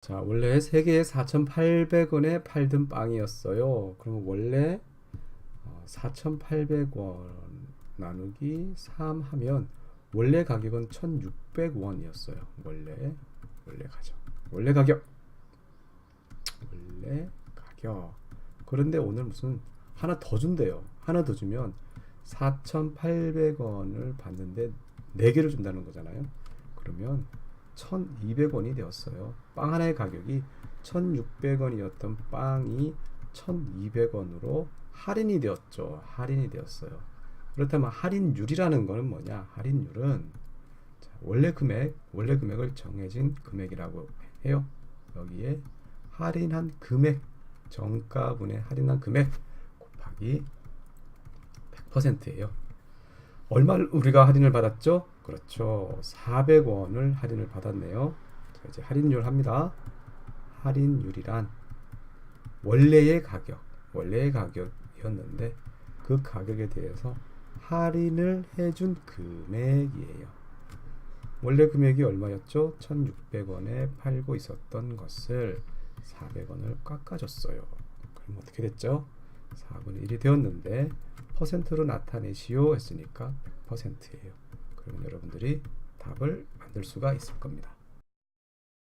자, 원래 3개에 4,800원에 팔던 빵이었어요. 그럼 원래 어, 4,800원 나누기 3 하면 원래 가격은 1,600원이었어요. 원래 원래 가격. 원래 가격. 원래 가격. 그런데 오늘 무슨 하나 더 준대요. 하나 더 주면 4,800원을 받는데 4개를 준다는 거잖아요. 그러면 1,200원이 되었어요. 빵 하나의 가격이 1,600원이었던 빵이 1,200원으로 할인이 되었죠. 할인이 되었어요. 그렇다면 할인율이라는 거는 뭐냐? 할인율은 자, 원래 금액, 원래 금액을 정해진 금액이라고 해요. 여기에 할인한 금액, 정가분의 할인한 금액 곱하기 100%예요. 얼마를 우리가 할인을 받았죠? 그렇죠. 400원을 할인을 받았네요. 자, 이제 할인율 합니다. 할인율이란 원래의 가격, 원래의 가격이었는데 그 가격에 대해서 할인을 해준 금액이에요. 원래 금액이 얼마였죠? 1,600원에 팔고 있었던 것을 400원을 깎아줬어요. 그럼 어떻게 됐죠? 4분의 1이 되었는데 퍼센트로 나타내시오 했으니까 100%예요. 그러면 여러분들이 답을 만들 수가 있을 겁니다.